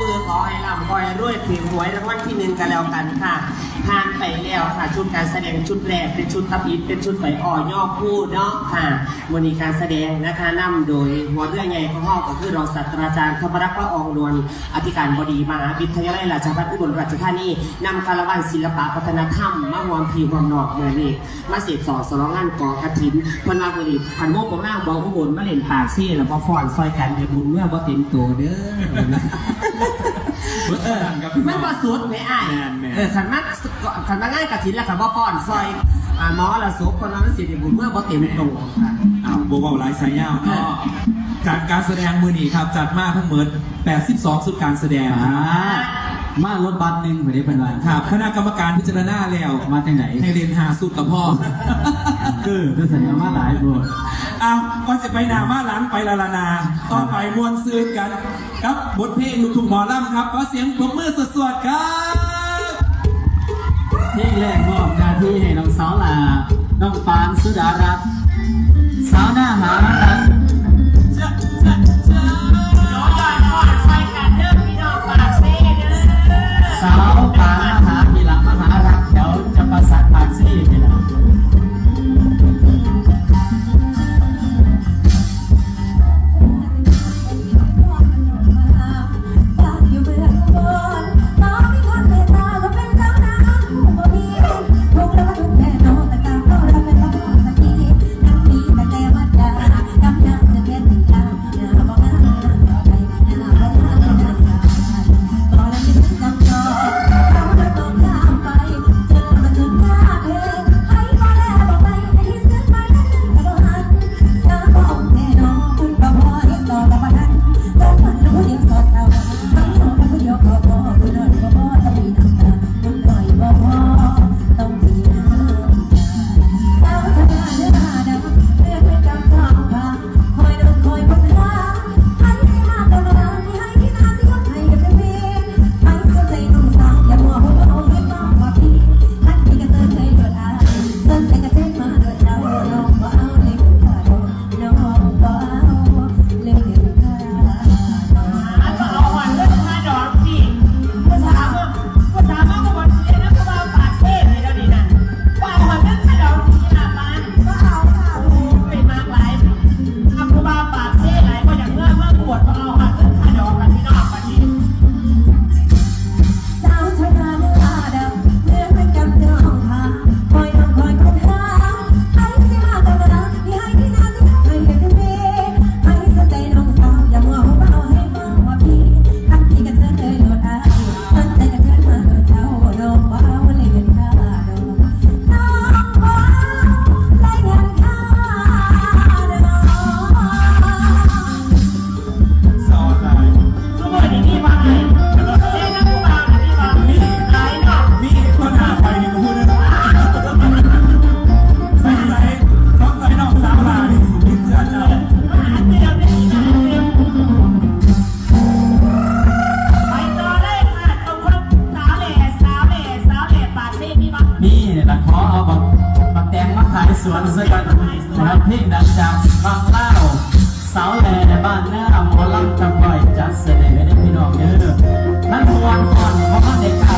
ปือขอให้ร่ำคอยรวยถือหวยรางวัลที่หนึ่งกันแล้วกันค่ะผ่านไปแล้วค่ะ ชุดการแสดงชุดแรกเป็นชุดตับอิดเป็นชุดไฟอ่อย่อคู่เนาะค่ะวันนี้การแสดงนะคะนำโดยหัวเรื่องใหญ่ของห้องก็คือรองศาสตราจารย์ธรรมรักษ์ละอองดวนอธิการบดีมหาวิทยาลัยราชภัฏอุบลราชธานีนำการลวันศิลปะพัฒนธรรมมะหวมพีหวมนอกเมืองนี้มาเสดสอนสร้องงานก่อกระถินพนมาบริพันโมกประมาณบอกอุบลมาเล่นปากซี่แล้วพอฟอนซอยกันเดี๋บุญเมื่อบ่เต็มตัวเด้อุดมันครับพี่มันน้องว่าสุดไหมอ้ายแม่นแม่น เออขันมากขันมาง่ายกะถินแล้วขันว่าป้อนซอยอ่าหมอละสุกคนนั้นสิเดบุญเมื่อบ่เต็มตัวค่ะ อ้าวโบเบาไลฟ์สายยาวเนาะจัดการแสดงมือนีครับ จัดมาทั้งหมด 82 สุดการแสดงอ่ามารถบัสหนึ่งคนนี้เป็นวันครับคณะกรรมการพิจารณาแล้วมาจากไหนให้เรียนหาสุดกับพ่อ คือจะสัญญามาหลายบท เอาก่อนจะไปหนามาหลังไปละละนาต้องไปมวนซื้อกันครับบทเพลงลูกทุ่งหมอลำครับขอเสียงปรบมือสดๆครับที่แรกมอบหน้าที่ให้น้องสาวลาน้องปานสุดารัตน์สาวหน้าหารัตน์ สวนสกันนะครับเพลงดังจากบางเล่าสาวแหล่บ้านหน้าหมอลำจำบ่อยจัดเสดงให้ได้พี่น้องเด้อนั่นพวนก่อนเพราะว่าเด็ก